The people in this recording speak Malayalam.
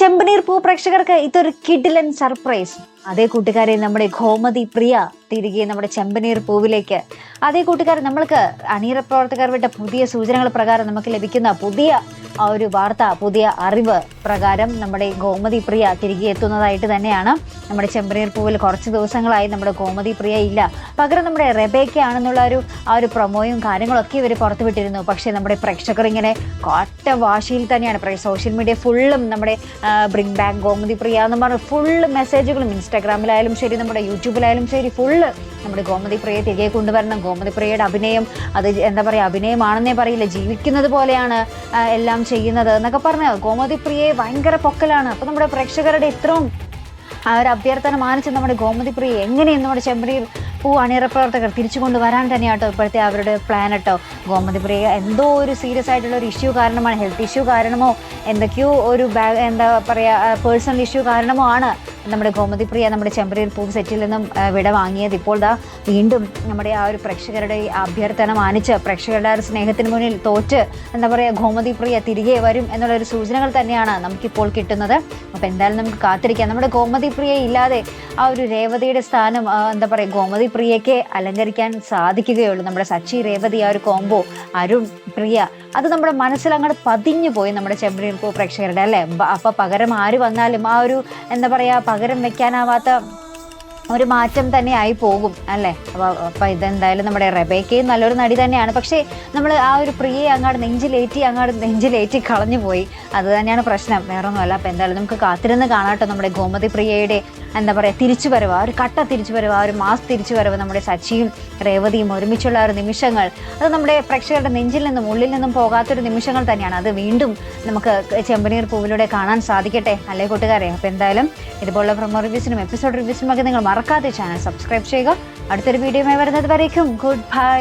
ചെമ്പനീർ പൂ പ്രേക്ഷകർക്ക് ഇതൊരു കിഡിലൻ സർപ്രൈസ്. അതേ കൂട്ടുകാരെ നമ്മുടെ ഗോമതി പ്രിയ തിരികെ നമ്മുടെ ചെമ്പനീർ പൂവിലേക്ക്. അതേ കൂട്ടുകാരെ നമ്മൾക്ക് അണിയറ പ്രവർത്തകർ വിട്ട പുതിയ സൂചനകൾ പ്രകാരം നമുക്ക് ലഭിക്കുന്ന പുതിയ ആ ഒരു വാർത്ത പുതിയ അറിവ് പ്രകാരം നമ്മുടെ ഗോമതി പ്രിയ തിരികെ എത്തുന്നതായിട്ട് തന്നെയാണ്. നമ്മുടെ ചെമ്പനീർ പൂവിൽ കുറച്ച് ദിവസങ്ങളായി നമ്മുടെ ഗോമതി പ്രിയ ഇല്ല. പകരം നമ്മുടെ റെബേക്ക ആണെന്നുള്ള ഒരു ആ ഒരു പ്രൊമോയും കാര്യങ്ങളൊക്കെ ഇവർ പുറത്തുവിട്ടിരുന്നു. പക്ഷേ നമ്മുടെ പ്രേക്ഷകർ ഇങ്ങനെ കോട്ട വാശിയിൽ തന്നെയാണ് സോഷ്യൽ മീഡിയ ഫുള്ളും നമ്മുടെ ബ്രിങ് ബാക്ക് ഗോമതി പ്രിയ എന്ന് പറഞ്ഞ ഫുള്ള് മെസ്സേജുകളും ഇൻസ്റ്റാഗ്രാമിലായാലും ശരി നമ്മുടെ യൂട്യൂബിലായാലും ശരി ഫുള്ള് നമ്മുടെ ഗോമതി പ്രിയയെ തിരികെ കൊണ്ടുവരണം. ഗോമതി പ്രിയയുടെ അഭിനയം അത് എന്താ പറയുക അഭിനയമാണെന്നേ പറയില്ല. ജീവിക്കുന്നത് പോലെയാണ് എല്ലാം ചെയ്യുന്നത് എന്നൊക്കെ പറഞ്ഞ് ഗോമതി പ്രിയയെ ഭയങ്കര പൊക്കലാണ്. അപ്പോൾ നമ്മുടെ പ്രേക്ഷകരുടെ ഇത്രയും ആ ഒരു അഭ്യർത്ഥന മാനിച്ച് നമ്മുടെ ഗോമതി പ്രിയ എങ്ങനെയും നമ്മുടെ ചെമ്പരിയിൽ പൂ അണിയറ പ്രവർത്തകർ തിരിച്ചു കൊണ്ടുവരാൻ തന്നെയാട്ടോ ഇപ്പോഴത്തെ അവരുടെ പ്ലാൻ കേട്ടോ ഗോമതി പ്രിയ എന്തോ ഒരു സീരിയസ് ആയിട്ടുള്ള ഒരു ഇഷ്യൂ കാരണമാണ് ഹെൽത്ത് ഇഷ്യൂ കാരണമോ എന്തൊക്കെയോ ഒരു എന്താ പറയുക പേഴ്സണൽ ഇഷ്യൂ കാരണമോ ആണ് നമ്മുടെ ഗോമതി പ്രിയ നമ്മുടെ ചെമ്പരയിൽ പൂ സെറ്റിൽ നിന്നും വിട വാങ്ങിയത്. ഇപ്പോൾ ദാ വീണ്ടും നമ്മുടെ ആ ഒരു പ്രേക്ഷകരുടെ അഭ്യർത്ഥന മാനിച്ച് പ്രേക്ഷകരുടെ ആ ഒരു സ്നേഹത്തിന് മുന്നിൽ തോറ്റ് എന്താ പറയുക ഗോമതി പ്രിയ തിരികെ വരും എന്നുള്ള ഒരു സൂചനകൾ തന്നെയാണ് നമുക്കിപ്പോൾ കിട്ടുന്നത്. അപ്പോൾ എന്തായാലും നമുക്ക് കാത്തിരിക്കാം. നമ്മുടെ ഗോമതി പ്രിയ ഇല്ലാതെ ആ ഒരു രേവതിയുടെ സ്ഥാനം എന്താ പറയുക ഗോമതി പ്രിയയ്ക്ക് അലങ്കരിക്കാൻ സാധിക്കുകയുള്ളൂ. നമ്മുടെ സച്ചി രേവതി ആ ഒരു കോംബോ അരുൺ പ്രിയ അത് നമ്മുടെ മനസ്സിൽ അങ്ങോട്ട് പതിഞ്ഞു പോയി നമ്മുടെ ചെമ്പനീർ പൂ പ്രേക്ഷകരുടെ അല്ലേ? അപ്പം പകരം ആര് വന്നാലും ആ ഒരു എന്താ പറയാ പകരം വെക്കാനാവാത്ത ഒരു മാറ്റം തന്നെ ആയി പോകും അല്ലേ? അപ്പോൾ അപ്പൊ ഇതെന്തായാലും നമ്മുടെ റെബേക്കയും നല്ലൊരു നടി തന്നെയാണ്. പക്ഷേ നമ്മൾ ആ ഒരു പ്രിയയെ അങ്ങോട്ട് നെഞ്ചിലേറ്റി അങ്ങോട്ട് നെഞ്ചിലേറ്റി കളഞ്ഞു പോയി അത് തന്നെയാണ് പ്രശ്നം. വേറൊന്നുമല്ല. അപ്പോൾ എന്തായാലും നമുക്ക് കാത്തിരുന്ന് കാണാട്ടോ നമ്മുടെ ഗോമതി പ്രിയയുടെ എന്താ പറയുക തിരിച്ചു വരവ് ആ ഒരു കട്ട തിരിച്ചു വരവ് ആ ഒരു മാസ് തിരിച്ചു വരവ് നമ്മുടെ സച്ചിയും രേവതിയും ഒരുമിച്ചുള്ള ഒരു നിമിഷങ്ങൾ. അത് നമ്മുടെ പ്രേക്ഷകരുടെ നെഞ്ചിൽ നിന്നും ഉള്ളിൽ നിന്നും പോകാത്തൊരു നിമിഷങ്ങൾ തന്നെയാണ്. അത് വീണ്ടും നമുക്ക് ചെമ്പനീർ പൂവിലൂടെ കാണാൻ സാധിക്കട്ടെ. അല്ലേ കൂട്ടുകാരെ? അപ്പോൾ എന്തായാലും ഇതുപോലുള്ള പ്രൊമോ റിവ്യൂസിനും എപ്പിസോഡ് റിവ്യൂസിനും ഒക്കെ നിങ്ങൾ മറക്കാതെ ചാനൽ സബ്സ്ക്രൈബ് ചെയ്യുക. അടുത്തൊരു വീഡിയോയുമായി വരുന്നത് വരേക്കും. Good bye